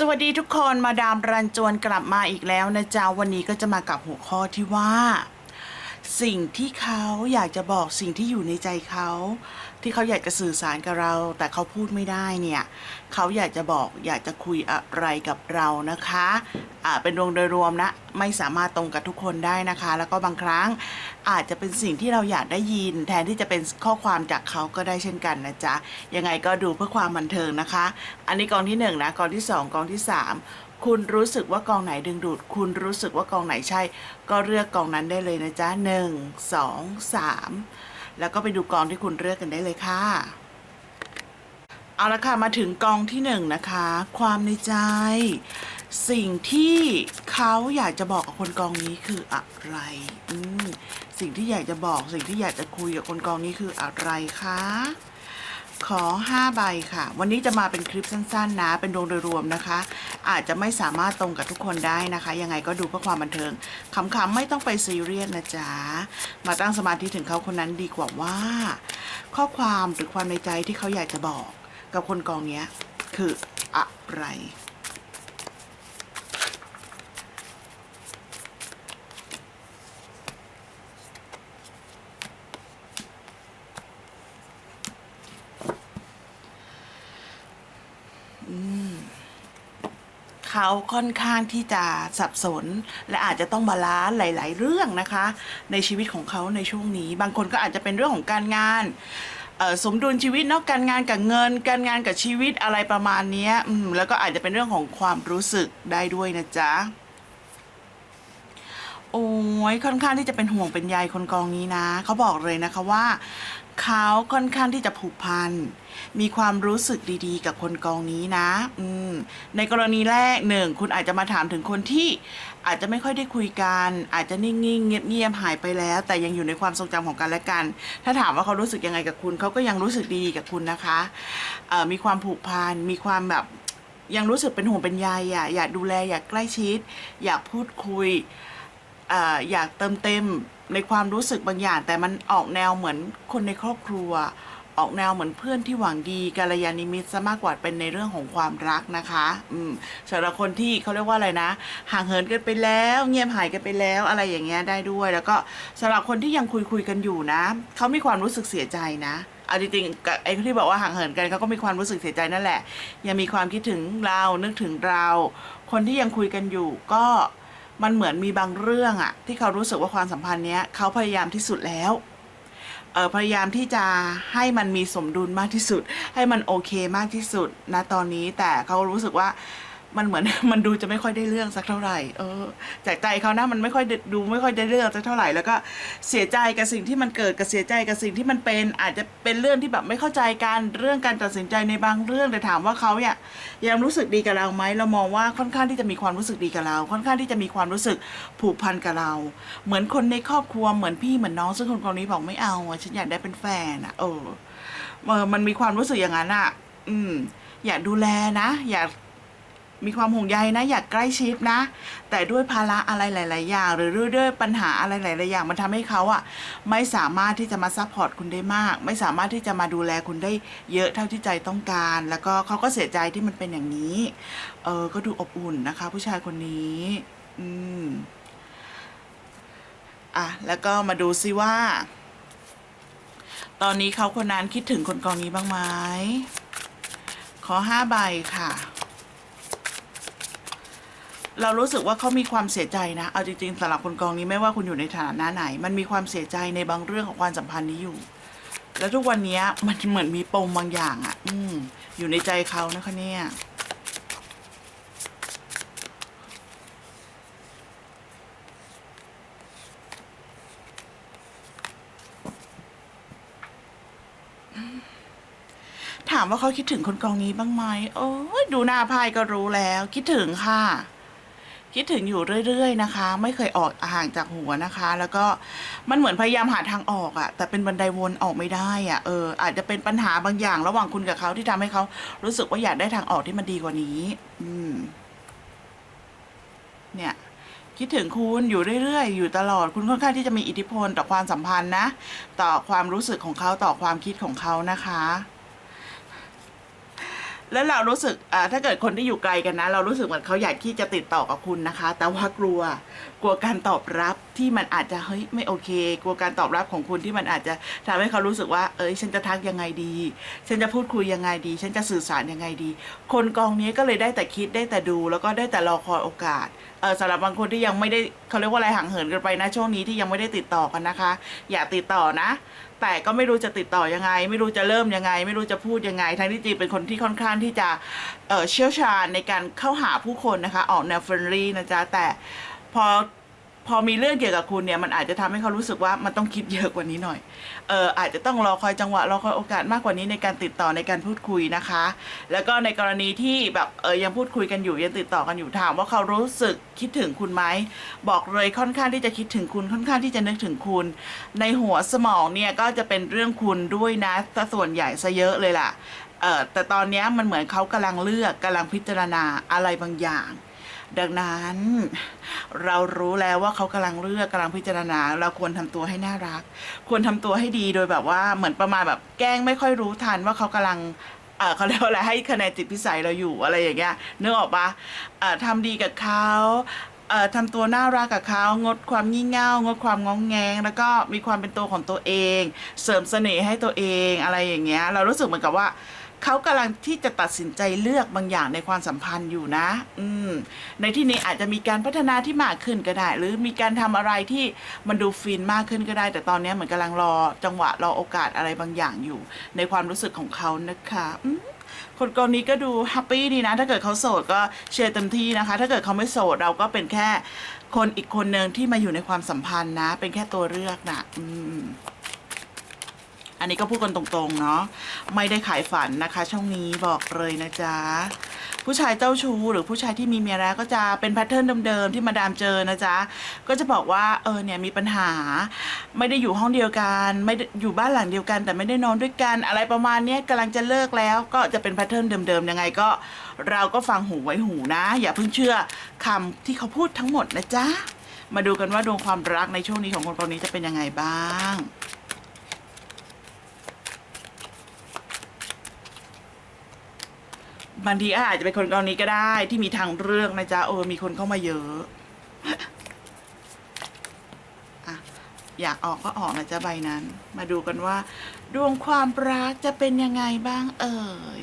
สวัสดีทุกคนมาดามรันจวนกลับมาอีกแล้วนะจ๊ะวันนี้ก็จะมากับหัวข้อที่ว่า สิ่งที่เขาอยากจะบอกสิ่งที่อยู่ในใจเขา ที่เขาอยากจะสื่อสารกับเรา แต่เขาพูดไม่ได้เนี่ยเขาอยากจะบอกอยากจะคุยอะไรกับเรานะคะอ่าเป็นรวมโดยรวมนะไม่สามารถตรงกับทุกคนได้นะคะ แล้วก็บางครั้ง อาจจะเป็นสิ่งที่เราอยากได้ยิน แทนที่จะเป็นข้อความจากเขาก็ได้เช่นกันนะจ๊ะ ยังไงก็ดูเพื่อความบันเทิงนะคะ อันนี้กองที่หนึ่งนะกองที่สองกองที่สามคุณรู้สึกว่ากองไหนดึงดูด คุณรู้สึกว่ากองไหนใช่ ก็เลือกกองนั้นได้เลยนะจ๊ะหนึ่งสองสามแล้วก็ไปดูกองที่คุณเลือกกันได้เลยค่ะเอาละค่ะมาถึงกองที่หนึ่งนะคะ ความในใจ สิ่งที่เขาอยากจะบอกกับคนกองนี้คืออะไร อืม สิ่งที่อยากจะบอกสิ่งที่อยากจะคุยกับคนกองนี้คืออะไรคะขอ 5 ใบค่ะ วันนี้จะมาเป็นคลิปสั้นๆนะ เป็นดวงโดยรวมนะคะ อาจจะไม่สามารถตรงกับทุกคนได้นะคะ ยังไงก็ดูเพื่อความบันเทิงขำๆไม่ต้องไปซีเรียสนะจ๊ะ มาตั้งสมาธิถึงเขาคนนั้นดีกว่าว่า ข้อความหรือความในใจที่เขาอยากจะบอก กับคนกองเนี้ย คืออะไร เขาค่อนข้างที่จะสับสน และอาจจะต้องบาลานซ์หลาย ๆ เรื่องนะคะ ในชีวิตของเขาในช่วงนี้ บางคนก็อาจจะเป็นเรื่องของการงานสมดุลชีวิตเนาะการงานกับเงิน การงานกับชีวิตอะไรประมาณนี้แล้วก็อาจจะเป็นเรื่องของความรู้สึกได้ด้วยนะจ๊ะโอ้ยค่อนข้างที่จะเป็นห่วงเป็นใยคนกองนี้นะ เขาบอกเลยนะคะว่า เขาค่อนข้างที่จะผูกพัน มีความรู้สึกดีๆ กับคนกองนี้นะ อืม ในกรณีแรกหนึ่งคุณอาจจะมาถามถึงคนที่อาจจะไม่ค่อยได้คุยกัน อาจจะนิ่งๆ เงียบๆ หายไปแล้ว แต่ยังอยู่ในความทรงจำของกันและกัน ถ้าถามว่าเขารู้สึกยังไงกับคุณ เขาก็ยังรู้สึกดีกับคุณนะคะเอ่อมีความผูกพัน มีความแบบยังรู้สึกเป็นห่วงเป็นใยอะอยากดูแลอยากใกล้ชิด อยากพูดคุย ออยากเติมเต็มในความรู้สึกบางอย่าง แต่มันออกแนวเหมือนคนในครอบครัว ออกแนวเหมือนเพื่อนที่หวังดีกัลยาณมิตรซะมากกว่าเป็นในเรื่องของความรักนะคะอืมสำหรับคนที่เขาเรียกว่าอะไรนะ ห่างเหินกันไปแล้ว เงียบหายกันไปแล้วอะไรอย่างเงี้ยได้ด้วย แล้วก็สำหรับคนที่ยังคุยคุยกันอยู่นะเขามีความรู้สึกเสียใจนะเอาจริงๆไอ้ที่บอกว่าห่างเหินกันเขาก็มีความรู้สึกเสียใจนั่นแหละ ยังมีความคิดถึงเรานึกถึงเรา คนที่ยังคุยกันอยู่ก็ มันเหมือนมีบางเรื่องอะที่เขารู้สึกว่าความสัมพันธ์เนี้ยเขาพยายามที่สุดแล้วเออพยายามที่จะให้มันมีสมดุลมากที่สุด ให้มันโอเคมากที่สุดนะตอนนี้แต่เขารู้สึกว่า มันเหมือนมันดูจะไม่ค่อยได้เรื่องสักเท่าไหร่ เออ จากใจเขานะมันไม่ค่อยดูไม่ค่อยได้เรื่องสักเท่าไหร่แล้วก็เสียใจกับสิ่งที่มันเกิดกับเสียใจกับสิ่งที่มันเป็น อาจจะเป็นเรื่องที่แบบไม่เข้าใจกันเรื่องการตัดสินใจในบางเรื่องแต่ถามว่าเขาเนี่ยยังรู้สึกดีกับเราไหมเรามองว่าค่อนข้างที่จะมีความรู้สึกดีกับเรา ค่อนข้างที่จะมีความรู้สึกผูกพันกับเรา เหมือนคนในครอบครัวเหมือนพี่เหมือนน้องซึ่งคนคนนี้บอกไม่เอาฉันอยากได้เป็นแฟนอะเออเออมันมีความรู้สึกอย่างนั้นอะอืม อยากดูแลนะ อยาก มีความห่วงใยนะ อยากใกล้ชิดนะ แต่ด้วยภาระอะไรหลาย ๆ อย่าง หรือด้วยปัญหาอะไรหลาย ๆ อย่าง มันทำให้เขาอะไม่สามารถที่จะมาซัพพอร์ตคุณได้มาก ไม่สามารถที่จะมาดูแลคุณได้เยอะเท่าที่ใจต้องการ แล้วก็เขาก็เสียใจที่มันเป็นอย่างนี้ เออก็ดูอบอุ่นนะคะ ผู้ชายคนนี้ อืมอะแล้วก็มาดูซิว่า ตอนนี้เขาคนนั้นคิดถึงคนกองนี้บ้างไหมขอห้าใบค่ะ เรารู้สึกว่าเขามีความเสียใจนะ เอาจริงๆสำหรับคนกองนี้ไม่ว่าคุณอยู่ในฐานะไหน มันมีความเสียใจในบางเรื่องของความสัมพันธ์นี้อยู่ แล้วทุกวันนี้มันเหมือนมีปมบางอย่างอะ่ะ อืมอยู่ในใจเขานะคะเนี่ยถามว่าเขาคิดถึงคนกองนี้บ้างไหมโอ้ยดูหน้าไพ่ก็รู้แล้ว คิดถึงค่ะ คิดถึงอยู่เรื่อย ๆ นะคะ ไม่เคยออกห่างจากหัวนะคะ แล้วก็มันเหมือนพยายามหาทางออกอะแต่เป็นบันไดวนออกไม่ได้อะเอออาจจะเป็นปัญหาบางอย่างระหว่างคุณกับเขาที่ทำให้เขารู้สึกว่าอยากได้ทางออกที่มันดีกว่านี้ อืม เนี่ยคิดถึงคุณอยู่เรื่อยๆ อยู่ตลอดคุณค่อนข้างที่จะมีอิทธิพลต่อความสัมพันธ์นะ ต่อความรู้สึกของเขาต่อความคิดของเขานะคะ แล้วเรารู้สึกอ่าถ้าเกิดคนที่อยู่ไกลกันนะ เรารู้สึกเหมือนเขาอยากที่จะติดต่อกับคุณนะคะ แต่ว่ากลัวกลัวการตอบรับที่มันอาจจะเฮ้ยไม่โอเค กลัวการตอบรับของคุณที่มันอาจจะทำให้เขารู้สึกว่า เอ้ย ฉันจะทักยังไงดี ฉันจะพูดคุยยังไงดี ฉันจะสื่อสารยังไงดี คนกองนี้ก็เลยได้แต่คิดได้แต่ดู แล้วก็ได้แต่รอคอยโอกาสเออสำหรับบางคนที่ยังไม่ได้เขาเรียกว่าอะไรห่างเหินกันไปนะช่วงนี้ที่ยังไม่ได้ติดต่อกันนะคะ อย่าติดต่อนะ แต่ก็ไม่รู้จะติดต่อยังไง ไม่รู้จะเริ่มยังไง ไม่รู้จะพูดยังไงทั้งที่จริงเป็นคนที่ค่อนข้างที่จะเเชี่ยวชาญในการเข้าหาผู้คนนะคะ ออกแนวเฟรนลี่นะจ๊ะแต่ พอพอมีเรื่องเกี่ยวกับคุณเนี่ยมันอาจจะทำให้เขารู้สึกว่ามันต้องคิดเยอะกว่านี้หน่อย เอออาจจะต้องรอคอยจังหวะรอคอยโอกาสมากกว่านี้ในการติดต่อในการพูดคุยนะคะ แล้วก็ในกรณีที่แบบเออยังพูดคุยกันอยู่ยังติดต่อกันอยู่ถามว่าเขารู้สึกคิดถึงคุณไหมบอกเลยค่อนข้างที่จะคิดถึงคุณค่อนข้างที่จะนึกถึงคุณ ในหัวสมองเนี่ยก็จะเป็นเรื่องคุณด้วยนะแต่ส่วนใหญ่ซะเยอะเลยล่ะ เออแต่ตอนนี้มันเหมือนเขากำลังเลือกกำลังพิจารณาอะไรบางอย่าง ดังนั้น เรารู้แล้วว่าเขากำลังเลือกกำลังพิจารณา เราควรทำตัวให้น่ารัก ควรทำตัวให้ดีโดยแบบว่าเหมือนประมาณแบบแกล้งไม่ค่อยรู้ทันว่าเขากำลังเขาเรียกว่าอะไรให้คะแนนจิตพิสัยเราอยู่อะไรอย่างเงี้ยนึกออกปะทำดีกับเขาทำตัวน่ารักกับเขางดความงี่เง่างดความงองแงง แล้วก็มีความเป็นตัวของตัวเอง เสริมเสน่ห์ให้ตัวเองอะไรอย่างเงี้ย เรารู้สึกเหมือนกับว่า เขากำลังที่จะตัดสินใจเลือกบางอย่างในความสัมพันธ์อยู่นะ อืม ในที่นี้อาจจะมีการพัฒนาที่มากขึ้นก็ได้ หรือมีการทำอะไรที่มันดูฟินมากขึ้นก็ได้ แต่ตอนนี้เหมือนกำลังรอจังหวะรอโอกาสอะไรบางอย่างอยู่ ในความรู้สึกของเขานะคะอืมคนกรณีก็ดูแฮปปี้ดีนะ ถ้าเกิดเขาโสดก็เชียร์เต็มที่นะคะ ถ้าเกิดเขาไม่โสดเราก็เป็นแค่คนอีกคนหนึ่งที่มาอยู่ในความสัมพันธ์นะ เป็นแค่ตัวเลือกนะอืม อันนี้ก็พูดกันตรงๆเนาะไม่ได้ขายฝันนะคะ ช่วงนี้บอกเลยนะจ๊ะผู้ชายเจ้าชู้หรือผู้ชายที่มีเมียแล้วก็จะเป็นแพทเทิร์นเดิมๆที่มาดามเจอนะจ๊ะก็จะบอกว่าเออเนี่ยมีปัญหา ไม่ได้อยู่ห้องเดียวกัน ไม่อยู่บ้านหลังเดียวกัน แต่ไม่ได้นอนด้วยกันอะไรประมาณนี้ยกำลังจะเลิกแล้ว ก็จะเป็นแพทเทิร์นเดิมๆยังไงก็ เราก็ฟังหูไว้หูนะ อย่าเพิ่งเชื่อคำที่เขาพูดทั้งหมดนะจ๊ะมาดูกันว่าดวงความรักในช่วงนี้ของคนคนนี้จะเป็นยังไงบ้าง บางทีอาจจะเป็นคนกรณีก็ได้ ที่มีทางเลือกนะจ๊ะเออมีคนเข้ามาเยอะอะอยากออกก็ออกนะจ๊ะใบนั้น มาดูกันว่า ดวงความรักจะเป็นยังไงบ้างเอ่ย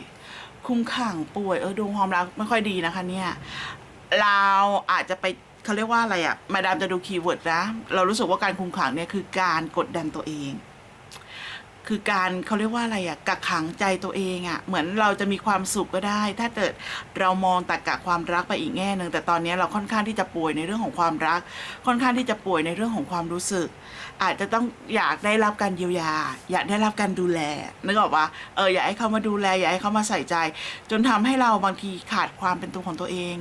คุมขังป่วยเออดวงความรักไม่ค่อยดีนะคะ เนี่ย เราอาจจะไปเขาเรียกว่าอะไรอะมาดามจะดูคีย์เวิร์ดนะ เรารู้สึกว่าการคุมขังเนี่ยคือการกดดันตัวเอง คือการเขาเรียกว่าอะไรอะกักขังใจตัวเองอะเหมือนเราจะมีความสุขก็ได้ ถ้าเกิดเรามองตักกะความรักไปอีกแง่หนึ่งแต่ตอนนี้เราค่อนข้างที่จะป่วยในเรื่องของความรัก ค่อนข้างที่จะป่วยในเรื่องของความรู้สึก อาจจะต้องอยากได้รับการเยียวยา อยากได้รับการดูแลนึกออกปะเอออยากให้เขามาดูแลอยากให้เขามาใส่ใจ จนทำให้เราบางทีขาดความเป็นตัวของตัวเอง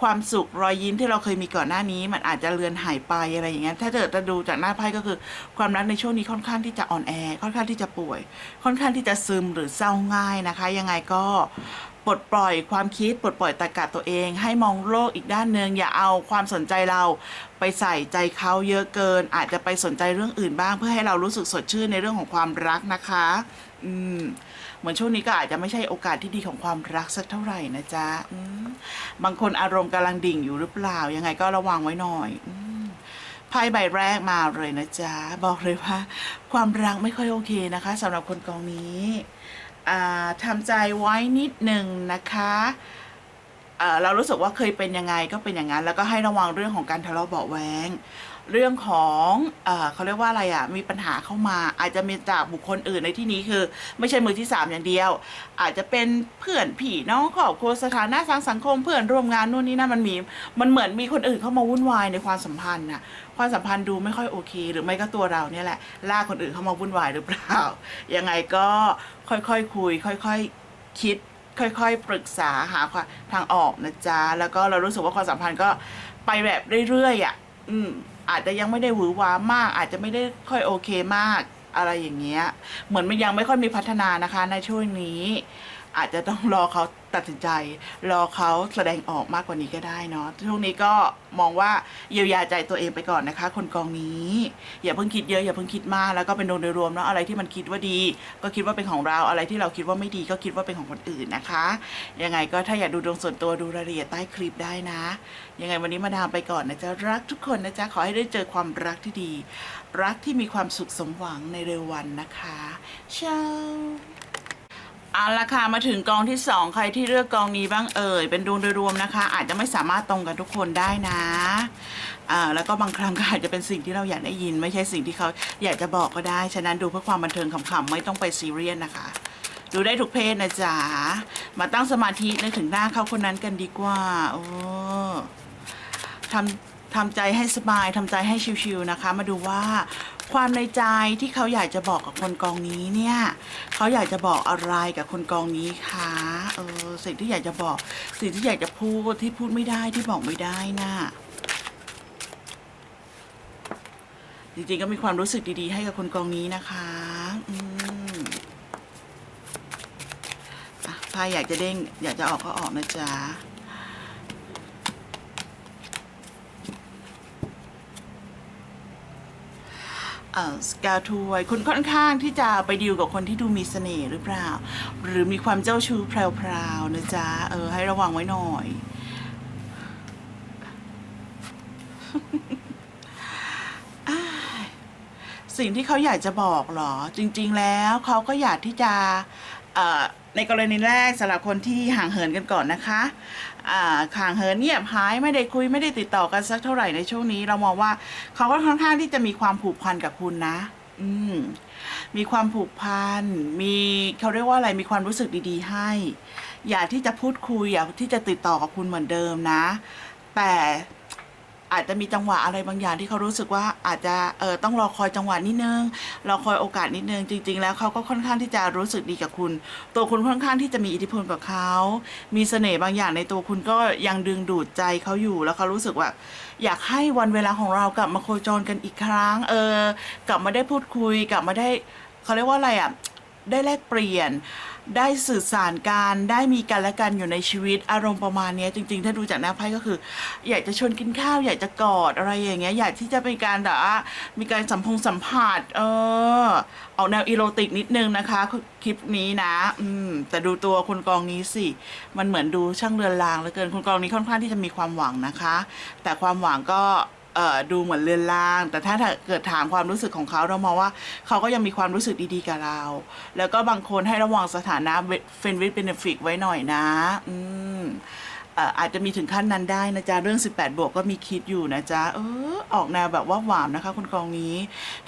ความสุขรอยยิ้มที่เราเคยมีก่อนหน้านี้ มันอาจจะเลือนหายไปอะไรอย่างเงี้ยถ้าเกิดจะดูจากหน้าไพ่ก็คือ ความรักในช่วงนี้ค่อนข้างที่จะอ่อนแอ ค่อนข้างที่จะป่วย ค่อนข้างที่จะซึมหรือเศร้าง่ายนะคะ ยังไงก็ปลดปล่อยความคิดปลดปล่อยตรรกะตัวเอง ให้มองโลกอีกด้านหนึ่งอย่าเอาความสนใจเราไปใส่ใจเขาเยอะเกิน อาจจะไปสนใจเรื่องอื่นบ้าง เพื่อให้เรารู้สึกสดชื่นในเรื่องของความรักนะคะ อืม เหมือนช่วงนี้ก็อาจจะไม่ใช่โอกาสที่ดีของความรักสักเท่าไหร่นะจ๊ะบางคนอารมณ์กำลังดิ่งอยู่หรือเปล่า ยังไงก็ระวังไว้หน่อยไพ่ใบแรกมาเลยนะจ๊ะ บอกเลยว่า ความรักไม่ค่อยโอเคนะคะสำหรับคนกองนี้ทำใจไว้นิดหนึ่งนะคะเรารู้สึกว่าเคยเป็นยังไงก็เป็นอย่างนั้น แล้วก็ให้ระวังเรื่องของการทะเลาะเบาแวง เรื่องของเออเขาเรียกว่าอะไรอะ่ะมีปัญหาเข้ามา อาจจะมีจากบุคคลอื่นในที่นี้คือ ไม่ใช่มือที่สามอย่างเดียว อาจจะเป็นเพื่อนพี่น้องครอบครัวสถานะทางสังคมเพื่อนร่วมงานนู่นนี่นั่นมันมีมันเหมือนมีคนอื่นเข้ามาวุ่นวายในความสัมพันธ์น่ะความสัมพันธ์ดูไม่ค่อยโอเค หรือไม่ก็ตัวเราเนี่ยแหละลากคนอื่นเข้ามาวุ่นวายหรือเปล่ายังไงก็ค่อยๆคคุย ค่อยๆคคิดค่อยๆ ปรึกษาหาทางออกนะจ๊ะ แล้วก็เรารู้สึกว่าความสัมพันธ์ก็ไปแบบเรื่อยๆอะ อืม อาจจะยังไม่ได้หวือหวามาก อาจจะไม่ได้ค่อยโอเคมากอะไรอย่างเงี้ย เหมือนมันยังไม่ค่อยมีพัฒนานะคะในช่วงนี้ อาจจะต้องรอเขาตัดสินใจ รอเขาแสดงออกมากกว่านี้ก็ได้เนาะช่วงนี้ก็มองว่าเยียวยาใจตัวเองไปก่อนนะคะ คนกองนี้ อย่าเพิ่งคิดเยอะอย่าเพิ่งคิดมากแล้วก็เป็นโดยรวมเนาะอะไรที่มันคิดว่าดี ก็คิดว่าเป็นของเราอะไรที่เราคิดว่าไม่ดี ก็คิดว่าเป็นของคนอื่นนะคะยังไงก็ถ้าอยากดูดวงส่วนตัวดูรายละเอียดใต้คลิปได้นะ ยังไงวันนี้มาดามไปก่อนนะจ๊ะรักทุกคนนะจ๊ะขอให้ได้เจอความรักที่ดี รักที่มีความสุขสมหวังในเร็ววันนะคะเช้า เอาละค่ะมาถึงกองที่สองใครที่เลือกกองนี้บ้างเอ่ยเป็นดวงโดยรวมนะคะ อาจจะไม่สามารถตรงกันทุกคนได้นะอ่าแล้วก็บางครั้งก็อาจจะเป็นสิ่งที่เราอยากได้ยิน ไม่ใช่สิ่งที่เขาอยากจะบอกก็ได้ ฉะนั้นดูเพื่อความบันเทิงขำๆไม่ต้องไปซีเรียสนะคะ ดูได้ทุกเพศนะจ๊ะมาตั้งสมาธินึกถึงหน้าเขาคนนั้นกันดีกว่าโอ้ทำทำใจให้สบายทำใจให้ชิวๆนะคะ มาดูว่า ความในใจที่เขาอยากจะบอกกับคนกองนี้เนี่ยเขาอยากจะบอกอะไรกับคนกองนี้คะเออสิ่งที่อยากจะบอก สิ่งที่อยากจะพูดที่พูดไม่ได้ที่บอกไม่ได้น่ะจริงๆก็มีความรู้สึกดีๆ ให้กับคนกองนี้นะคะอืมอะถ้าอยากจะเด้ง อยากจะออกก็ออกนะจ๊ะ เอ่อ สกาทวย คุณค่อนข้างที่จะไปดีลกับคนที่ดูมีเสน่ห์หรือเปล่า หรือมีความเจ้าชู้แพรวๆนะจ๊ะ เออ ให้ระวังไว้หน่อย สิ่งที่เขาอยากจะบอกเหรอ จริง ๆ แล้วเขาก็อยากที่จะ ในกรณีแรกสำหรับคนที่ห่างเหินกันก่อนนะคะห่างเหินเงียบหายไม่ได้คุยไม่ได้ติดต่อกันสักเท่าไหร่ในช่วงนี้ เรามองว่าเขาก็ค่อนข้างที่จะมีความผูกพันกับคุณนะ อืมมีความผูกพัน มีเขาเรียกว่าอะไร มีความรู้สึกดีๆ ให้ อยากที่จะพูดคุย อยากที่จะติดต่อกับคุณเหมือนเดิมนะ แต่ อาจจะมีจังหวะอะไรบางอย่างที่เขารู้สึกว่าอาจจะเออต้องรอคอยจังหวะนิดนึงรอคอยโอกาสนิดนึงจริง ๆ แล้วเขาก็ค่อนข้างที่จะรู้สึกดีกับคุณ ตัวคุณค่อนข้างที่จะมีอิทธิพลกับเขามีเสน่ห์บางอย่างในตัวคุณก็ยังดึงดูดใจเขาอยู่แล้วเขารู้สึกว่า อยากให้วันเวลาของเรากลับมาโคจรกันอีกครั้ง เออ กลับมาได้พูดคุย กลับมาได้เขาเรียกว่าอะไรอะได้แลกเปลี่ยน ได้สื่อสารการได้มีกันและกันอยู่ในชีวิตอารมณ์ประมาณเนี้ยจริง ๆ ถ้าดูจากหน้าไพ่ก็คือ อยากจะชวนกินข้าว อยากจะกอดอะไรอย่างเงี้ยอยากที่จะเป็นการแบบว่ามีการสัมพงสัมผัส เออออกแนวอีโรติกนิดนึงนะคะคลิปนี้นะ อืม แต่ดูตัวคุณกองนี้สิ มันเหมือนดูช่างเรือนรางเหลือเกินคุณกองนี้ค่อนข้างที่จะมีความหวังนะคะ แต่ความหวังก็ เอ่อดูเหมือนเลือนราง แต่ถ้าเกิดถามความรู้สึกของเขาเรามองว่าเขาก็ยังมีความรู้สึกดีๆกับเรา แล้วก็บางคนให้ระวังสถานะเฟนวิทเบนฟิกไว้หน่อยนะ อืม อาจจะมีถึงขั้นนั้นได้นะจ๊ะ เรื่อง 18 บวกก็มีคิดอยู่นะจ๊ะ เออ ออกแนวแบบว่าหวานนะคะ คุณกองนี้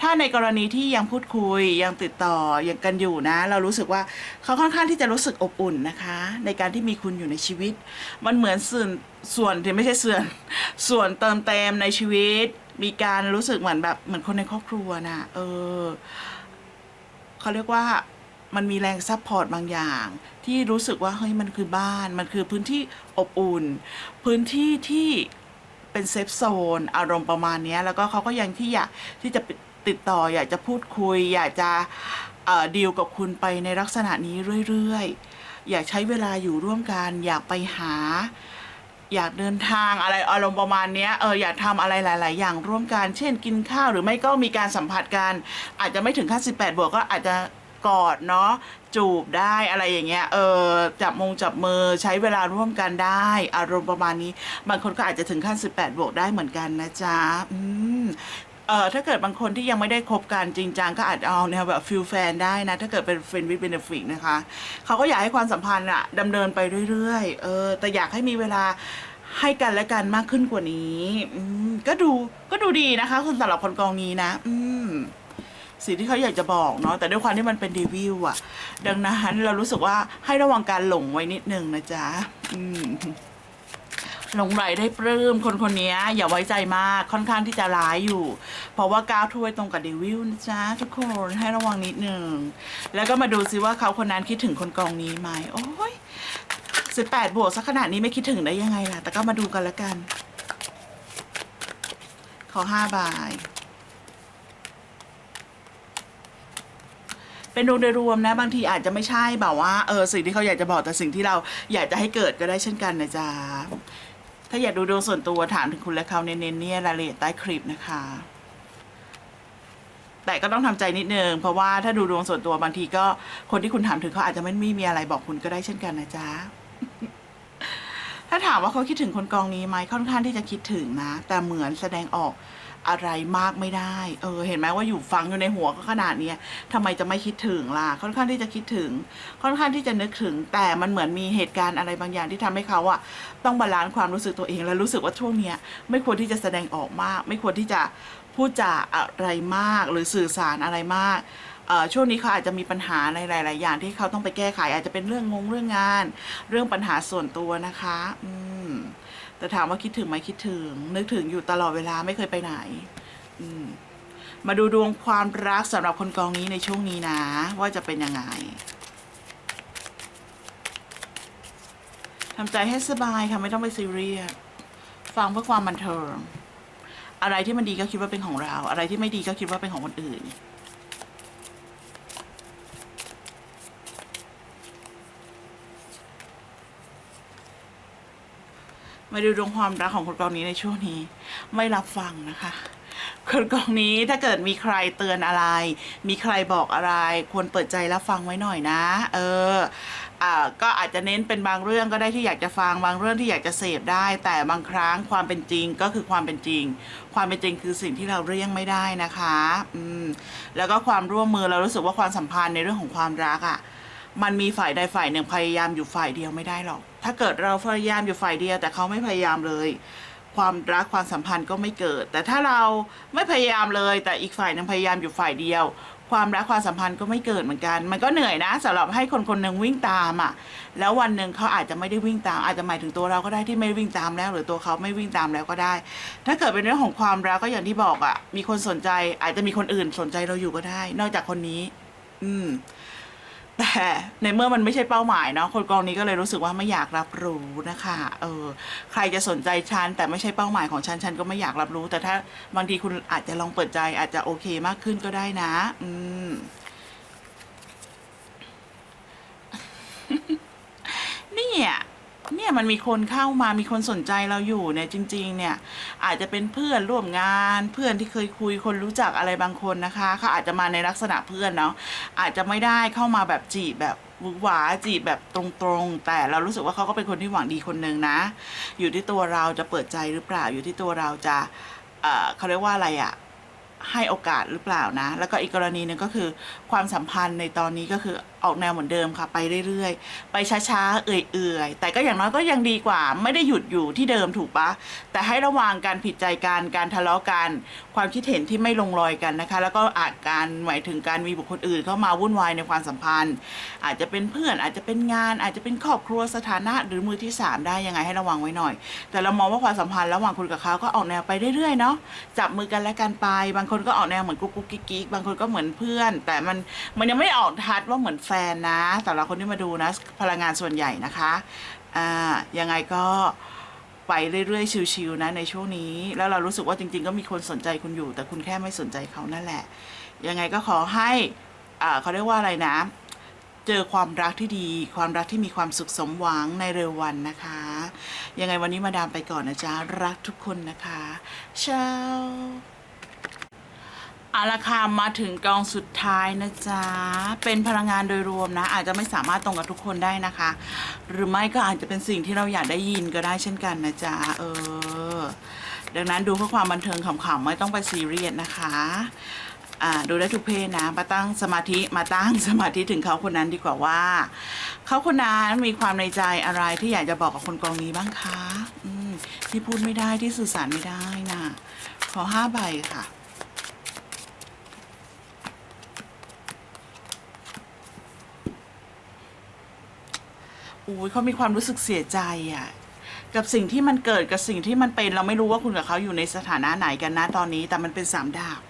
ถ้าในกรณีที่ยังพูดคุยยังติดต่อยังกันอยู่นะ เรารู้สึกว่าเขาค่อนข้างที่จะรู้สึกอบอุ่นนะคะ ในการที่มีคุณอยู่ในชีวิต มันเหมือนส่วนส่วนที่ไม่ใช่ส่วนส่วนเติมเต็มในชีวิต มีการรู้สึกเหมือนแบบเหมือนคนในครอบครัวนะเออเขาเรียกว่า มันมีแรงซัพพอร์ตบางอย่าง ที่รู้สึกว่าเฮ้ยมันคือบ้าน มันคือพื้นที่อบอุ่น พื้นที่ที่เป็นเซฟโซนอารมณ์ประมาณนี้แล้วก็เขาก็ยังที่อยากที่จะติดต่ออยากจะพูดคุย อยากจะเดีลกับคุณไปในลักษณะนี้เรื่อยๆ อยากใช้เวลาอยู่ร่วมกัน อยากไปหา อยากเดินทางอะไรอารมณ์ประมาณนี้เอออยากทำอะไรหลาย ๆ อย่างร่วมกัน เช่นกินข้าวหรือไม่ก็มีการสัมผัสกัน อาจจะไม่ถึงขั้น18 บวกก็อาจจะ กอดเนาะจูบได้อะไรอย่างเงี้ยเออจับมงจับมือใช้เวลาร่วมกันได้ อารมณ์ประมาณนี้ บางคนก็อาจจะถึงขั้น 18 บวกได้เหมือนกันนะจ๊ะอืมเอ่อถ้าเกิดบางคนที่ยังไม่ได้คบกันจริงจังก็อาจจะเอาแนวแบบฟิลแฟนได้นะ ถ้าเกิดเป็นเฟรนด์วิดเบนฟิกนะคะเขาก็อยากให้ความสัมพันธ์อะดำเนินไปเรื่อยๆเออแต่อยากให้มีเวลาให้กันและกันมากขึ้นกว่านี้ อืมก็ดูก็ดูดีนะคะคุณสำหรับคนกองนี้นะ อืม สิ่งที่เขาอยากจะบอกเนาะแต่ด้วยความที่มันเป็นรีวิวอะดังนั้นเรารู้สึกว่าให้ระวังการหลงไว้นิดนึงนะจ๊ะอืมหลงไหลได้ปลื้มคนคนนี้อย่าไว้ใจมากค่อนข้างที่จะร้ายอยู่ เพราะว่าก้าวถ้วยตรงกับเดวิลนะจ๊ะทุกคนให้ระวังนิดหนึ่ง แล้วก็มาดูซิว่าเขาคนนั้นคิดถึงคนกองนี้ไหมโอ้ยสิบแปดบวกสักขนาดนี้ไม่คิดถึงได้ยังไงล่ะ แต่ก็มาดูกันล้วกัน ขอห้าบาย เป็นดวงโดยรวมนะ บางทีอาจจะไม่ใช่แบบว่าเออสิ่งที่เขาอยากจะบอกแต่สิ่งที่เราอยากจะให้เกิดก็ได้เช่นกันนะจ๊ะถ้าอยากดูดวงส่วนตัวถามถึงคุณและเขาเน้นๆเนี่ยรายละเอียดใต้คลิปนะคะ แต่ก็ต้องทำใจนิดนึงเพราะว่าถ้าดูดวงส่วนตัวบางทีก็คนที่คุณถามถึงเขาอาจจะไม่ไม่มีอะไรบอกคุณก็ได้เช่นกันนะจ๊ะถ้าถามว่าเขาคิดถึงคนกองนี้ไหมค่อนข้างที่จะคิดถึงนะ แต่เหมือนแสดงออก อะไรมากไม่ได้ เออ เห็นไหมว่าอยู่ฟังอยู่ในหัวก็ขนาดเนี้ยทำไมจะไม่คิดถึงล่ะ ค่อนข้างที่จะคิดถึง ค่อนข้างที่จะนึกถึง แต่มันเหมือนมีเหตุการณ์อะไรบางอย่างที่ทำให้เขาอะต้องบาลานซ์ความรู้สึกตัวเอง และรู้สึกว่าช่วงเนี้ยไม่ควรที่จะแสดงออกมาก ไม่ควรที่จะพูดจาอะไรมาก หรือสื่อสารอะไรมากเออช่วงนี้เขาอาจจะมีปัญหาในหลาย ๆ อย่างที่เขาต้องไปแก้ไข อาจจะเป็นเรื่องงงเรื่องงาน เรื่องปัญหาส่วนตัวนะคะ อืม แต่ถามว่าคิดถึงไหมคิดถึง นึกถึงอยู่ตลอดเวลาไม่เคยไปไหน อืมมาดูดวงความรักสำหรับคนกองนี้ในช่วงนี้นะ ว่าจะเป็นยังไงทำใจให้สบายค่ะไม่ต้องไปซีเรียสฟังเพื่อความบันเทิงอะไรที่มันดีก็คิดว่าเป็นของเรา อะไรที่ไม่ดีก็คิดว่าเป็นของคนอื่น มาดูดวงความรักของคนกองนี้ในช่วงนี้ ไม่รับฟังนะคะ คนกองนี้ถ้าเกิดมีใครเตือนอะไร มีใครบอกอะไร ควรเปิดใจรับฟังไว้หน่อยนะ เอออ่าก็อาจจะเน้นเป็นบางเรื่องก็ได้ที่อยากจะฟังบางเรื่องที่อยากจะเสพได้ แต่บางครั้งความเป็นจริงก็คือความเป็นจริง ความเป็นจริงคือสิ่งที่เราเลี่ยงไม่ได้นะคะ อืมแล้วก็ความร่วมมือเรารู้สึกว่าความสัมพันธ์ในเรื่องของความรักอะ่ะ มันมีฝ่ายใดฝ่ายหนึ่งพยายามอยู่ฝ่ายเดียวไม่ได้หรอก ถ้าเกิดเราพยายามอยู่ฝ่ายเดียว แต่เขาไม่พยายามเลย ความรักความสัมพันธ์ก็ไม่เกิด แต่ถ้าเราไม่พยายามเลย แต่อีกฝ่ายหนึงพยายามอยู่ฝ่ายเดียว ความรักความสัมพันธ์ก็ไม่เกิดเหมือนกัน มันก็เหนื่อยนะสำหรับให้คนคนหนึ่งวิ่งตามอะ แล้ววันหนึ่งเขาอาจจะไม่ได้วิ่งตาม อาจจะหมายถึงตัวเราก็ได้ที่ไม่วิ่งตามแล้ว หรือตัวเขาไม่วิ่งตามแล้วก็ได้ ถ้าเกิดเป็นเรื่องของความรักก็อย่างที่บอกอะ มีคนสนใจ อาจจะมีคนอื่นสนใจเราอยู่ก็ได้ นอกจากคนนี้ อืม แต่ในเมื่อมันไม่ใช่เป้าหมายเนาะคนกองนี้ก็เลยรู้สึกว่าไม่อยากรับรู้นะคะเออใครจะสนใจฉันแต่ไม่ใช่เป้าหมายของฉันฉันก็ไม่อยากรับรู้ แต่ถ้าบางทีคุณอาจจะลองเปิดใจอาจจะโอเคมากขึ้นก็ได้นะ อืมเนี่ย เนี่ยมันมีคนเข้ามามีคนสนใจเราอยู่เนี่ยจริง ๆ เนี่ย อาจจะเป็นเพื่อนร่วมงานเพื่อนที่เคยคุยคนรู้จักอะไรบางคนนะคะเขาอาจจะมาในลักษณะเพื่อนเนาะอาจจะไม่ได้เข้ามาแบบจีบแบบหวือหวาจีบแบบตรงๆ แต่เรารู้สึกว่าเขาก็เป็นคนที่หวังดีคนหนึ่งนะ อยู่ที่ตัวเราจะเปิดใจหรือเปล่าอยู่ที่ตัวเราจะเเขาเรียกว่าอะไรอะ ให้โอกาสหรือเปล่านะ แล้วก็อีกกรณีหนึ่งก็คือความสัมพันธ์ในตอนนี้ก็คือออกแนวเหมือนเดิมค่ะ ไปเรื่อยๆ ไปช้าๆ เอื่อยๆ แต่ก็อย่างน้อยก็ยังดีกว่า ไม่ได้หยุดอยู่ที่เดิมถูกปะแต่ให้ระวังการผิดใจกันการทะเลาะกัน ความคิดเห็นที่ไม่ลงรอยกันนะคะ แล้วก็อาจการหมายถึงการมีบุคคลอื่นเข้ามาวุ่นวายในความสัมพันธ์ อาจจะเป็นเพื่อนอาจจะเป็นงาน อาจจะเป็นครอบครัวสถานะหรือมือที่สามได้ยังไงให้ระวังไว้หน่อย แต่เรามองว่าความสัมพันธ์ระหว่างคุณกับเขาก็ออกแนวไปเรื่อยๆเนาะจับมือกันและกันไปบางคนก็ออกแนวเหมือนกุ๊กกุ๊กกิ๊กบางคนก็เหมือนเพื่อน แต่มันมันยังไม่ออกทัดว่าเหมือนแฟนนะสำหรับคนที่มาดูนะ พลังงานส่วนใหญ่นะคะอ่ายังไงก็ไปเรื่อยๆชิวๆนะในช่วงนี้ แล้วเรารู้สึกว่าจริง ๆ ก็มีคนสนใจคุณอยู่ แต่คุณแค่ไม่สนใจเขานั่นแหละ ยังไงก็ขอให้อ่าเขาเรียกว่าอะไรนะ เจอความรักที่ดี ความรักที่มีความสุขสมหวังในเร็ววันนะคะ ยังไงวันนี้มาดามไปก่อนนะจ๊ะ รักทุกคนนะคะเช้า เอาละค่ะมาถึงกองสุดท้ายนะจ๊ะ เป็นพลังงานโดยรวมนะ อาจจะไม่สามารถตรงกับทุกคนได้นะคะ หรือไม่ก็อาจจะเป็นสิ่งที่เราอยากได้ยินก็ได้เช่นกันนะจ๊ะ เออ ดังนั้นดูเพื่อความบันเทิงขำๆไม่ต้องไปซีเรียสนะคะอ่าดูได้ทุกเพศนะมาตั้งสมาธิมาตั้งสมาธิถึงเขาคนนั้นดีกว่าว่า เขาคนนั้นมีความในใจอะไรที่อยากจะบอกกับคนกองนี้บ้างคะที่พูดไม่ได้ที่สื่อสารไม่ได้นะขอห้าใบค่ะ ยเขามีความรู้สึกเสียใจอะ กับสิ่งที่มันเกิดกับสิ่งที่มันเป็นเราไม่รู้ว่าคุณกับเขาอยู่ในสถานะไหนกันนะตอนนี้ แต่มันเป็นสามดาบ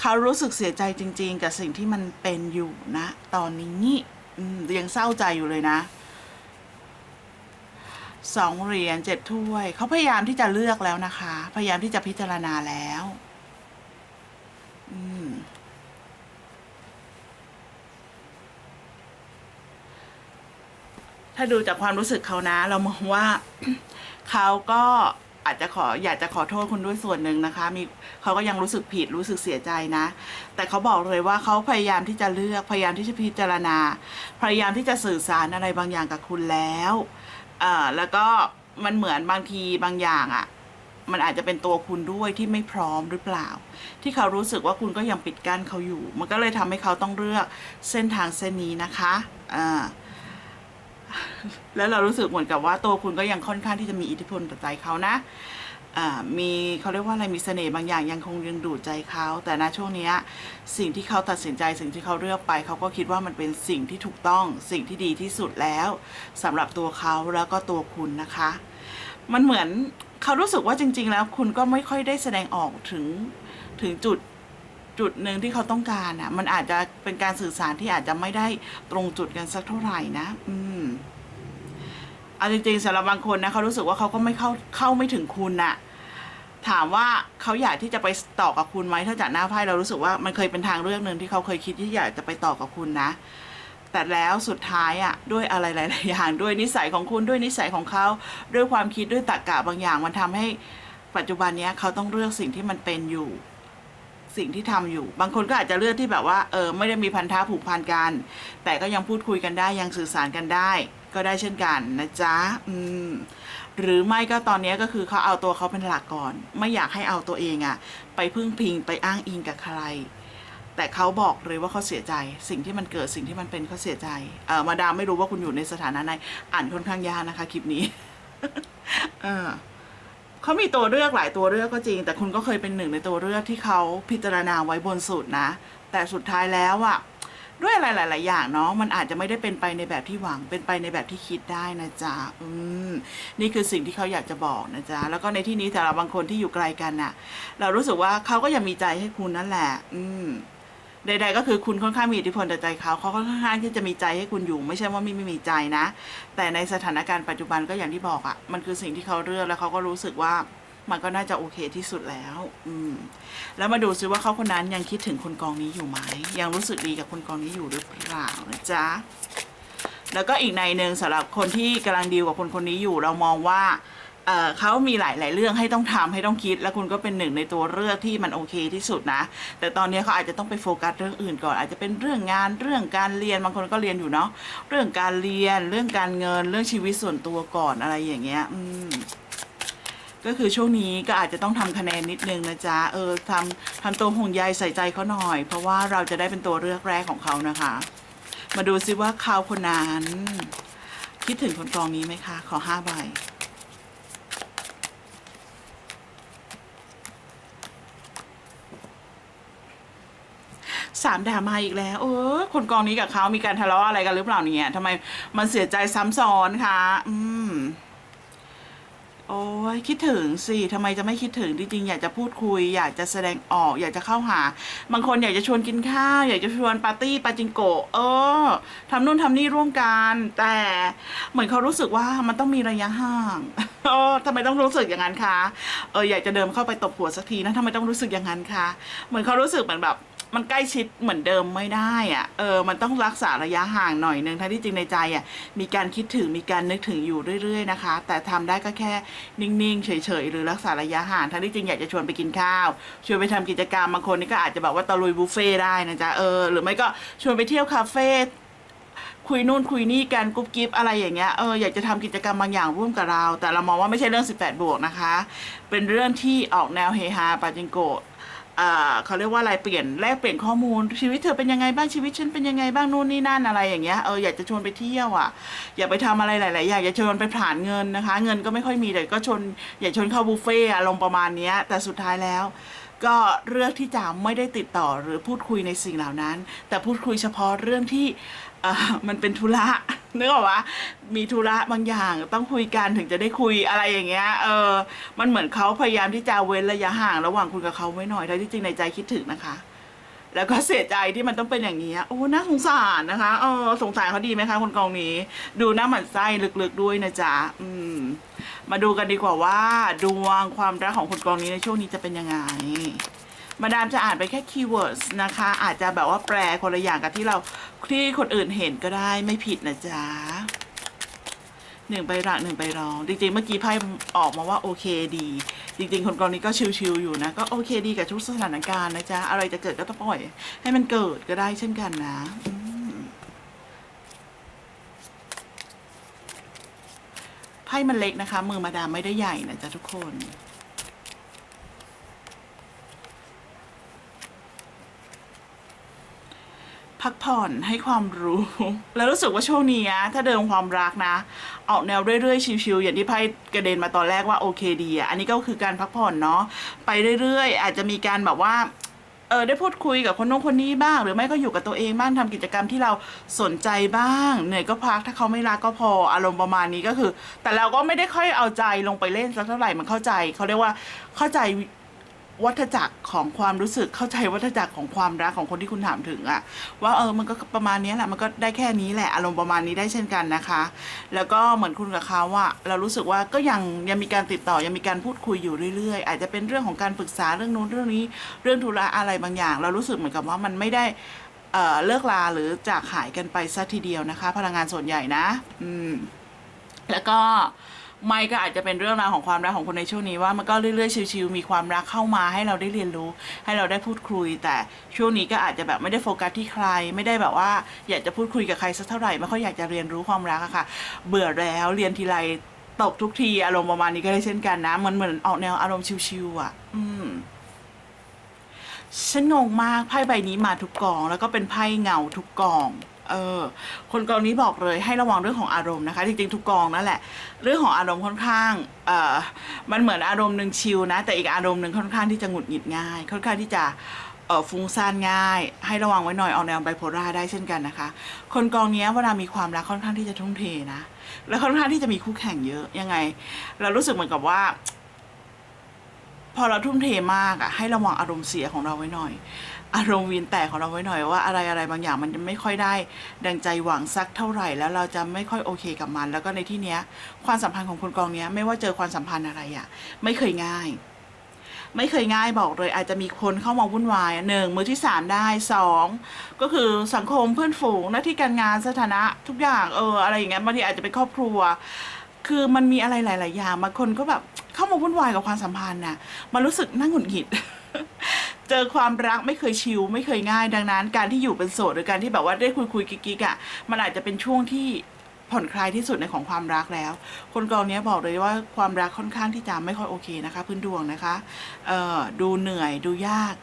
เขารู้สึกเสียใจจริง ๆ กับสิ่งที่มันเป็นอยู่นะ ตอนนี้อืมยังเศร้าใจอยู่เลยนะสองเหรียญเจ็ดถ้วย เขาพยายามที่จะเลือกแล้วนะคะ พยายามที่จะพิจารณาแล้ว ถ้าดูจากความรู้สึกเขานะ เรามองว่า เขาก็อาจจะขออยากจะขอโทษคุณด้วยส่วนหนึ่งนะคะ มีเขาก็ยังรู้สึกผิดรู้สึกเสียใจนะ แต่เขาบอกเลยว่าเขาพยายามที่จะเลือกพยายามที่จะพิจารณา พยายามที่จะสื่อสารอะไรบางอย่างกับคุณแล้วอ่าแล้วก็มันเหมือนบางทีบางอย่างอะ่ะมันอาจจะเป็นตัวคุณด้วยที่ไม่พร้อมหรือเปล่า ที่เขารู้สึกว่าคุณก็ยังปิดกั้นเขาอยู่ มันก็เลยทำให้เขาต้องเลือกเส้นทางเส้นนี้นะคะอ่า แล้วเรารู้สึกเหมือนกับว่าตัวคุณก็ยังค่อนข้างที่จะมีอิทธิพลต่อใจเขานะมีเขาเรียกว่าอะไรมีเสน่ห์บางอย่างยังคงยังดูดใจเขา แต่ณช่วงนี้สิ่งที่เขาตัดสินใจสิ่งที่เขาเลือกไป เขาก็คิดว่ามันเป็นสิ่งที่ถูกต้องสิ่งที่ดีที่สุดแล้วสำหรับตัวเขาแล้วก็ตัวคุณนะคะ มันเหมือนเขารู้สึกว่าจริง ๆ แล้วคุณก็ไม่ค่อยได้แสดงออกถึงถึงจุด จุดหนึ่งที่เขาต้องการอะ มันอาจจะเป็นการสื่อสารที่อาจจะไม่ได้ตรงจุดกันสักเท่าไหร่นะ อืมเอาจริงๆสำหรับบางคนนะเขารู้สึกว่าเขาก็ไม่เข้าเข้าไม่ถึงคุณน่ะ ถามว่าเขาอยากที่จะไปต่อกับคุณไหมถ้าจากหน้าไพ่เรารู้สึกว่ามันเคยเป็นทางเลือกหนึ่งที่เขาเคยคิดที่อยากจะไปต่อกับคุณนะ แต่แล้วสุดท้ายอะด้วยอะไรหลายๆอย่างด้วยนิสัยของคุณด้วยนิสัยของเขาด้วยความคิดด้วยตรรกะบางอย่าง มันทำให้ปัจจุบันนี้เขาต้องเลือกสิ่งที่มันเป็นอยู่ สิ่งที่ทำอยู่ บางคนก็อาจจะเลือกที่แบบว่าเออไม่ได้มีพันธะผูกพันกัน แต่ก็ยังพูดคุยกันได้ยังสื่อสารกันได้ ก็ได้เช่นกันนะจ๊ะอืมหรือไม่ก็ตอนนี้ก็คือเขาเอาตัวเขาเป็นหลักก่อน ไม่อยากให้เอาตัวเองอะไปพึ่งพิงไปอ้างอิงกับใคร แต่เขาบอกเลยว่าเขาเสียใจ สิ่งที่มันเกิดสิ่งที่มันเป็นเขาเสียใจเออมาดามไม่รู้ว่าคุณอยู่ในสถานะไหนอ่านค่อนข้างยากนะคะคลิปนี้ เออ เขามีตัวเลือกหลายตัวเลือกก็จริง แต่คุณก็เคยเป็นหนึ่งในตัวเลือกที่เขาพิจารณาไว้บนสุดนะ แต่สุดท้ายแล้วอะด้วยอะไรหลาย ๆ อย่างเนาะมันอาจจะไม่ได้เป็นไปในแบบที่หวังเป็นไปในแบบที่คิดได้นะจ๊ะอืมนี่คือสิ่งที่เขาอยากจะบอกนะจ๊ะแล้วก็ในที่นี้แต่เราบางคนที่อยู่ไกลกันน่ะ เรารู้สึกว่าเขาก็ยังมีใจให้คุณนั่นแหละ อืม ใด ๆ ก็คือคุณค่อนข้างมีอิทธิพลต่อใจเขาเขาค่อนข้างที่จะมีใจให้คุณอยู่ ไม่ใช่ว่าไม่ไม่มีใจนะ แต่ในสถานการณ์ปัจจุบันก็อย่างที่บอกอะ่ะมันคือสิ่งที่เขาเลือกแล้วเขาก็รู้สึกว่ามันก็น่าจะโอเคที่สุดแล้ว อืม แล้วมาดูซิว่าเขาคนนั้นยังคิดถึงคนกองนี้อยู่ไหม ยังรู้สึกดีกับคนกองนี้อยู่หรือเปล่านะจ๊ะ แล้วก็อีกในหนึ่งสำหรับคนที่กำลังดีลกับคนคนนี้อยู่ เรามองว่า เอ่อเขามีหลาย ๆ เรื่องให้ต้องทำให้ต้องคิด แล้วคุณก็เป็นหนึ่งในตัวเลือกที่มันโอเคที่สุดนะ แต่ตอนนี้เขาอาจจะต้องไปโฟกัสเรื่องอื่นก่อน อาจจะเป็นเรื่องงานเรื่องการเรียนบางคนก็เรียนอยู่เนาะเรื่องการเรียนเรื่องการเงินเรื่องชีวิตส่วนตัวก่อนอะไรอย่างเงี้ย อืมก็คือช่วงนี้ก็อาจจะต้องทำคะแนนนิดนึงนะจ๊ะ เออทำทำตัวห่วงใยใส่ใจเขาหน่อย เพราะว่าเราจะได้เป็นตัวเลือกแรกของเขานะคะ มาดูซิว่าเขาคนนั้น คิดถึงคนกองนี้ไหมคะ ขอห้าใบ สามด่ามาอีกแล้ว เออ คนกองนี้กับเขามีการทะเลาะอะไรกันหรือเปล่าเนี่ยทำไมมันเสียใจซ้ำซ้อนคะอืมโอ้ยคิดถึงสิทำไมจะไม่คิดถึงจริงๆอยากจะพูดคุย อยากจะแสดงออก อยากจะเข้าหา บางคนอยากจะชวนกินข้าว อยากจะชวนปาร์ตี้ปาจิงโกะเออทำนู่นทำนี่ร่วมกัน แต่เหมือนเขารู้สึกว่ามันต้องมีระยะห่างเออทำไมต้องรู้สึกอย่างนั้นคะเอออยากจะเดินเข้าไปตบหัวสักทีนะทำไมต้องรู้สึกอย่างนั้นคะเหมือนเขารู้สึกเหมือนแบบ มันใกล้ชิดเหมือนเดิมไม่ได้อะเออ มันต้องรักษาระยะห่างหน่อยนึงทั้งที่จริงในใจอะมีการคิดถึงมีการนึกถึงอยู่เรื่อยๆนะคะ แต่ทำได้ก็แค่นิ่งๆเฉยๆหรือรักษาระยะห่างทั้งที่จริงอยากจะชวนไปกินข้าว ชวนไปทำกิจกรรมบางคนนี่ก็อาจจะแบบว่าตะลุยบุฟเฟ่ได้นะจ๊ะเออหรือไม่ก็ชวนไปเที่ยวคาเฟ่คุยนู่นคุยนี่กันกุ๊บกิ๊บอะไรอย่างเงี้ยเอออยากจะทำกิจกรรมบางอย่างร่วมกับเรา แต่เรามองว่าไม่ใช่เรื่อง 18 บวกนะคะ เป็นเรื่องที่ออกแนวเฮฮาปาจิงโกะ เขาเรียกว่าอะไรเปลี่ยนแลกเปลี่ยนข้อมูลชีวิตเธอเป็นยังไงบ้างชีวิตฉันเป็นยังไงบ้างนู่นนี่นั่นอะไรอย่างเงี้ยเอออยากจะชวนไปเที่ยวอะอยากไปทำอะไรหลายๆอย่างอยากชวนไปผ่านเงินนะคะ เงินก็ไม่ค่อยมีแต่ก็ชวนอยากชวนเข้าบุฟเฟ่อารมณ์ประมาณเนี้ยแต่สุดท้ายแล้วก็เลือกที่จะไม่ได้ติดต่อหรือพูดคุยในสิ่งเหล่านั้น แต่พูดคุยเฉพาะเรื่องที่ มันเป็นธุระนึกออกปะมีธุระบางอย่างต้องคุยกันถึงจะได้คุยอะไรอย่างเงี้ย เออ มันเหมือนเขาพยายามที่จะเว้นระยะห่างระหว่างคุณกับเขาไว้หน่อยแต่ที่จริงในใจคิดถึงนะคะ แล้วก็เสียใจที่มันต้องเป็นอย่างนี้โอ้น่าสงสารนะคะเออสงสารเขาดีไหมคะคนกองนี้ ดูหน้าหมันไส้ลึกๆด้วยนะจ๊ะอืม มาดูกันดีกว่าว่า ดวงความรักของคนกองนี้ในช่วงนี้จะเป็นยังไง มาดามจะอ่านไปแค่คีย์เวิร์ดนะคะ อาจจะแบบว่าแปลคนละอย่างกับที่เราที่คนอื่นเห็นก็ได้ไม่ผิดนะจ๊ะหนึ่งใบหลักหนึ่งใบรอง จริงๆ เมื่อกี้ไพ่ออกมาว่าโอเคดี จริง ๆ คนกองนี้ก็ชิวๆอยู่นะ ก็โอเคดีกับทุกสถานการณ์นะจ๊ะ อะไรจะเกิดก็ต้องปล่อย ให้มันเกิดก็ได้เช่นกันนะไพ่มันเล็กนะคะ มือมาดามไม่ได้ใหญ่นะจ๊ะทุกคน พักผ่อนให้ความรู้ แล้วรู้สึกว่าช่วงนี้อะถ้าเดิมความรักนะ ออกแนวเรื่อยๆชิวๆอย่างที่ไพ่กระเด็นมาตอนแรกว่าโอเคดีอะอันนี้ก็คือการพักผ่อนเนาะไปเรื่อยๆ อาจจะมีการแบบว่าเออได้พูดคุยกับคนน้องคนนี้บ้าง หรือไม่ก็อยู่กับตัวเองบ้างทำกิจกรรมที่เราสนใจบ้าง เหนื่อยก็พักถ้าเขาไม่รักก็พออารมณ์ประมาณนี้ก็คือ แต่เราก็ไม่ได้ค่อยเอาใจลงไปเล่นสักเท่าไหร่มันเข้าใจเขาเรียกว่าเข้าใจ วัฏจักรของความรู้สึกเข้าใจวัฏจักรของความรักของคนที่คุณถามถึงอะว่าเออมันก็ประมาณนี้แหละมันก็ได้แค่นี้แหละอารมณ์ประมาณนี้ได้เช่นกันนะคะ แล้วก็เหมือนคุณกับเขาว่าเรารู้สึกว่าก็ยังยังมีการติดต่อยังมีการพูดคุยอยู่เรื่อยๆ อาจจะเป็นเรื่องของการปรึกษาเรื่องนู้นเรื่องนี้เรื่องธุระอะไรบางอย่าง เรารู้สึกเหมือนกับว่ามันไม่ได้เอ่อเลิกลาหรือจากหายกันไปซะทีเดียวนะคะ พลังงานส่วนใหญ่นะ อืม แล้วก็ ไม่ก็อาจจะเป็นเรื่องราวของความรักของคนในช่วงนี้ว่ามันก็เรื่อยๆชิวๆมีความรักเข้ามาให้เราได้เรียนรู้ ให้เราได้พูดคุย แต่ช่วงนี้ก็อาจจะแบบไม่ได้โฟกัสที่ใคร ไม่ได้แบบว่าอยากจะพูดคุยกับใครสักเท่าไหร่ไม่ค่อยอยากจะเรียนรู้ความรักอะค่ะ เบื่อแล้วเรียนทีไรตกทุกทีอารมณ์ประมาณนี้ก็ได้เช่นกันนะมันเหมือนออกแนวอารมณ์ชิวๆอะ อืมฉันงงมากไพ่ใบนี้มาทุกกอง แล้วก็เป็นไพ่เงาทุกกอง เออคนกองนี้บอกเลยให้ระวังเรื่องของอารมณ์นะคะ จริงๆทุกกองนั่นแหละ เรื่องของอารมณ์ค่อนข้างเออมันเหมือนอารมณ์หนึ่งชิลนะ แต่อีกอารมณ์หนึ่งค่อนข้างที่จะหงุดหงิดง่าย ค่อนข้างที่จะเออฟุ้งซ่านง่าย ให้ระวังไว้หน่อยออกแนวไบโพล่าได้เช่นกันนะคะ คนกองนี้เวลามีความรักค่อนข้างที่จะทุ่มเทนะ และค่อนข้างที่จะมีคู่แข่งเยอะยังไง เรารู้สึกเหมือนกับว่า พอเราทุ่มเทมากอะให้ระวังอารมณ์เสียของเราไว้หน่อย อารมณ์วีนแตกของเราไว้หน่อยว่าอะไรอะไรบางอย่างมันจะไม่ค่อยได้ ดังใจหวังสักเท่าไหร่ แล้วเราจะไม่ค่อยโอเคกับมัน แล้วก็ในที่เนี้ยความสัมพันธ์ของคนกองเนี้ยไม่ว่าเจอความสัมพันธ์อะไรอะไม่เคยง่าย ไม่เคยง่ายบอกเลย อาจจะมีคนเข้ามาวุ่นวายหนึ่งมือที่สามได้สองก็คือสังคมเพื่อนฝูงหน้าที่การงานสถานะทุกอย่างเอออะไรอย่างเงี้ยบางทีอาจจะเป็นครอบครัว คือมันมีอะไรหลาย ๆ อย่างบางคนก็แบบเข้ามาวุ่นวายกับความสัมพันธ์น่ะมันรู้สึกน่าหงุดหงิด เจอความรักไม่เคยชิลไม่เคยง่าย ดังนั้น การที่อยู่เป็นโสดหรือการที่แบบว่าได้คุยคุยๆกิ๊กอะมันอาจจะเป็นช่วงที่ผ่อนคลายที่สุดในของความรักแล้ว คนกองเนี้ยบอกเลยว่าความรักค่อนข้างที่จะไม่ค่อยโอเคนะคะ พื้นดวงนะคะเอ่อดูเหนื่อยดูยาก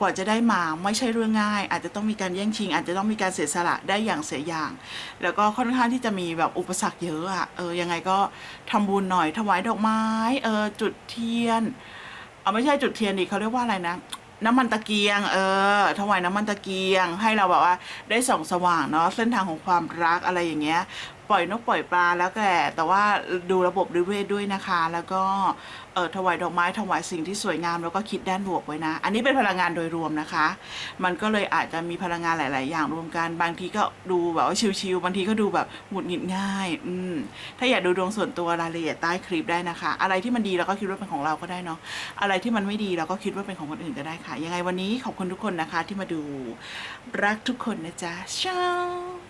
กว่าจะได้มาไม่ใช่เรื่องง่าย อาจจะต้องมีการแย่งชิง อาจจะต้องมีการเสียสละได้อย่างเสียอย่าง แล้วก็ค่อนข้างที่จะมีแบบอุปสรรคเยอะอะเออยังไงก็ทำบุญหน่อยถวายดอกไม้เออจุดเทียน เอาไม่ใช่จุดเทียนดิเขาเรียกว่าอะไรนะ น้ำมันตะเกียง เออ ถวายน้ำมันตะเกียง ให้เราแบบว่า ได้ส่องสว่างเนาะเส้นทางของความรักอะไรอย่างเงี้ย ปล่อยนกปล่อยปลาแล้วแต่แต่ว่าดูระบบนิเวศด้วยนะคะ แล้วก็เออถวายดอกไม้ถวายสิ่งที่สวยงามแล้วก็คิดด้านบวกไว้นะ อันนี้เป็นพลังงานโดยรวมนะคะ มันก็เลยอาจจะมีพลังงานหลาย ๆ อย่างรวมกัน บางทีก็ดูแบบว่าชิวๆบางทีก็ดูแบบหงุดหงิดง่าย อืมถ้าอยากดูดวงส่วนตัวรายละเอียดใต้คลิปได้นะคะ อะไรที่มันดีเราก็คิดว่าเป็นของเราก็ได้เนาะอะไรที่มันไม่ดีเราก็คิดว่าเป็นของคนอื่นก็ได้ค่ะ ยังไงวันนี้ขอบคุณทุกคนนะคะที่มาดูรักทุกคนนะจ๊ะเช้า